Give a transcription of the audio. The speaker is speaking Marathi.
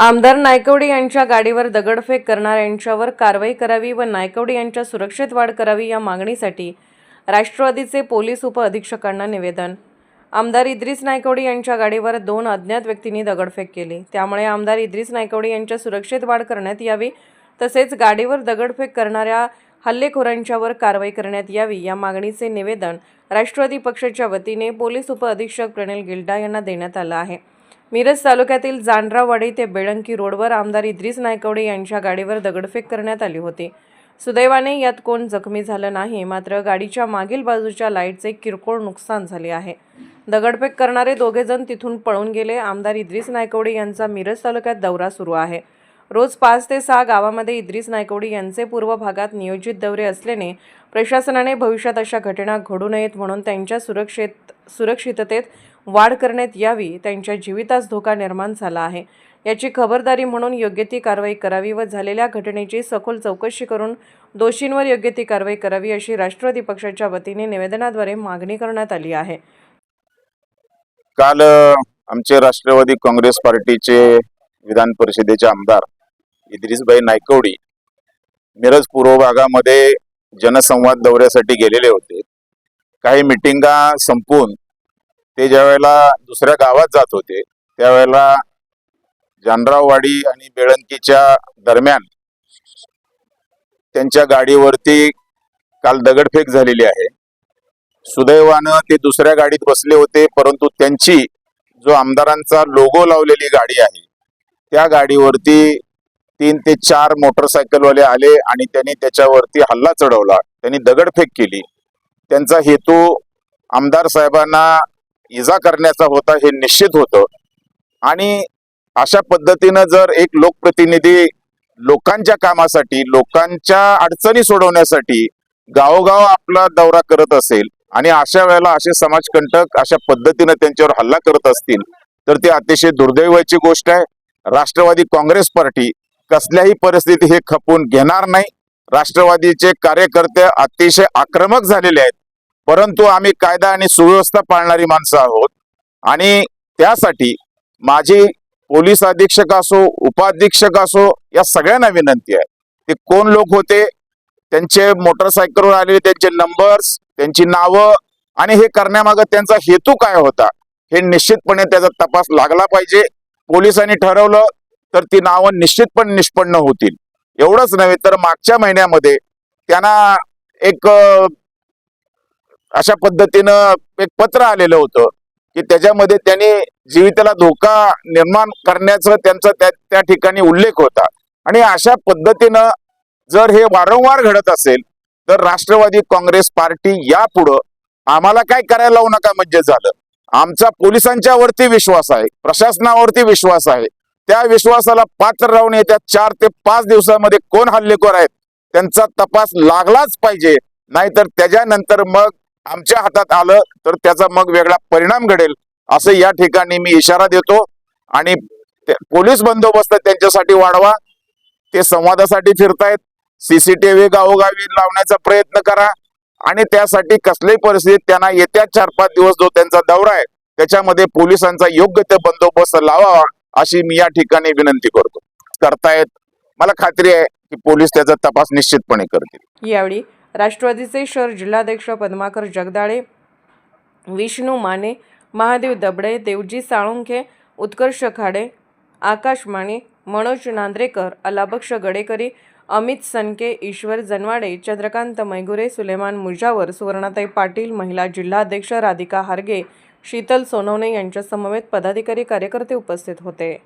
आमदार नायकवडी यांच्या गाडीवर दगडफेक करणाऱ्यांच्यावर कारवाई करावी व नायकवडी यांच्या सुरक्षेत वाढ करावी या मागणीसाठी राष्ट्रवादीचे पोलीस उपअधीक्षकांना निवेदन. आमदार इद्रिस नायकवडी यांच्या गाडीवर दोन अज्ञात व्यक्तींनी दगडफेक केली. त्यामुळे आमदार इद्रिस नायकवडी यांच्या सुरक्षेत वाढ करण्यात यावी तसेच गाडीवर दगडफेक करणाऱ्या हल्लेखोरांच्यावर कारवाई करण्यात यावी या मागणीचे निवेदन राष्ट्रवादी पक्षाच्या वतीने पोलीस उपअधीक्षक प्रणिल गिल्डा यांना देण्यात आलं आहे. मिरज तालुक्यातील जांड्रावाडी ते बेळंकी रोडवर आमदार इद्रिस नायकवडे यांच्या गाडीवर दगडफेक करण्यात आली होती. सुदैवाने यात कोण जखमी झालं नाही मात्र गाडीच्या मागील बाजूच्या लाईटचे किरकोळ नुकसान झाले आहे. दगडफेक करणारे दोघेजण तिथून पळून गेले. आमदार इद्रिस नायकवडे यांचा मिरज तालुक्यात दौरा सुरू आहे. रोज पाच ते सहा गावामध्ये इद्रिस नायकवडी यांचे पूर्व भागात नियोजित दौरे असल्याने प्रशासनाने भविष्यात अशा घटना घडू नयेत म्हणून त्यांच्या सुरक्षेत सुरक्षिततेत वाढ करण्यात यावी त्यांच्या जीवितास धोका निर्माण झाला आहे. याची खबरदारी म्हणून योग्य ती कारवाई करावी व झालेल्या घटनेची सखोल चौकशी करून दोषींवर योग्य ती कारवाई करावी अशी राष्ट्रवादी पक्षाच्या वतीने निवेदनाद्वारे मागणी करण्यात आली आहे. काल आमचे राष्ट्रवादी काँग्रेस पार्टीचे विधान परिषदेचे आमदार इद्रिसबाई नायकवडी मिरज पूर्व भागामध्ये जनसंवाद दौऱ्यासाठी गेलेले होते. काही मिटिंगा संपून ते ज्यावेळेला दुसऱ्या गावात जात होते त्यावेळेला जानराववाडी आणि बेळंकीच्या दरम्यान त्यांच्या गाडीवरती काल दगडफेक झालेली आहे. सुदैवानं ते दुसऱ्या गाडीत बसले होते परंतु त्यांची जो आमदारांचा लोगो लावलेली गाडी आहे त्या गाडीवरती तीन ते चार मोटरसायकलवाले आले आणि त्यांनी त्याच्यावरती हल्ला चढवला. त्यांनी दगडफेक केली. त्यांचा हेतू आमदार साहेबांना इजा करण्याचा होता हे निश्चित होतं. आणि अशा पद्धतीनं जर एक लोकप्रतिनिधी लोकांच्या कामासाठी लोकांच्या अडचणी सोडवण्यासाठी गावोगाव आपला दौरा करत असेल आणि अशा वेळेला असे समाजकंटक अशा पद्धतीनं त्यांच्यावर हल्ला करत असतील तर ते अतिशय दुर्दैवाची गोष्ट आहे. राष्ट्रवादी काँग्रेस पार्टी कसल्याही परिस्थिती हे खपून घेणार नाही. राष्ट्रवादीचे कार्यकर्ते अतिशय आक्रमक झालेले आहेत. परंतु आम्ही कायदा आणि सुव्यवस्था पाळणारी माणसं आहोत. आणि त्यासाठी माझी पोलीस अधीक्षक असो उपाधीक्षक असो या सगळ्यांना विनंती आहे. ते कोण लोक होते? त्यांचे मोटरसायकलवर आलेले त्यांचे नंबर्स त्यांची नावं आणि हे करण्यामागं त्यांचा हेतू काय होता? हे निश्चितपणे त्याचा तपास लागला पाहिजे. पोलिसांनी ठरवलं तर ती नावं निश्चितपणे निष्पन्न होतील. एवढंच नव्हे तर मागच्या महिन्यामध्ये त्यांना एक अशा पद्धतीनं एक पत्र आलेलं होतं की त्याच्यामध्ये त्यांनी जीविताला धोका निर्माण करण्याचं त्यांचा त्या त्या ठिकाणी उल्लेख होता. आणि अशा पद्धतीनं जर हे वारंवार घडत असेल तर राष्ट्रवादी काँग्रेस पार्टी यापुढं आम्हाला काय करायला लावू नका म्हणजे झालं. आमचा पोलिसांच्या वरती विश्वास आहे प्रशासनावरती विश्वास आहे. त्या विश्वासाला पात्र राहून येत्या चार ते पाच दिवसामध्ये कोण हल्लेखोर आहेत त्यांचा तपास लागलाच पाहिजे. नाहीतर त्याच्यानंतर मग आमच्या हातात आलं तर त्याचा मग वेगळा परिणाम घडेल असं या ठिकाणी मी इशारा देतो. आणि पोलीस बंदोबस्त त्यांच्यासाठी वाढवा ते संवादासाठी फिरतायत सीसीटीव्ही गावोगावी लावण्याचा प्रयत्न करा आणि त्यासाठी कसल्याही परिस्थितीत त्यांना येत्या चार पाच दिवस जो त्यांचा दौरा आहे त्याच्यामध्ये पोलिसांचा योग्य ते बंदोबस्त लावावा. अशी मी या ठिकाणी विनंती करतो. करतायत. मला खात्री आहे की पोलीस त्याचा तपास निश्चितपणे करतील. यावेळी राष्ट्रवादीचे शहर जिल्हाध्यक्ष पद्माकर जगदाळे विष्णू माने महादेव दबडे देवजी साळुंखे उत्कर्ष खाडे आकाश माने मनोज नांद्रेकर अलाबक्ष गडेकरी अमित सनके ईश्वर जनवाडे चंद्रकांत मैगुरे सुलेमान मुजावर सुवर्णाताई पाटील महिला जिल्हाध्यक्ष राधिका हारगे शीतल सोनवणे यांच्यासमवेत पदाधिकारी कार्यकर्ते उपस्थित होते.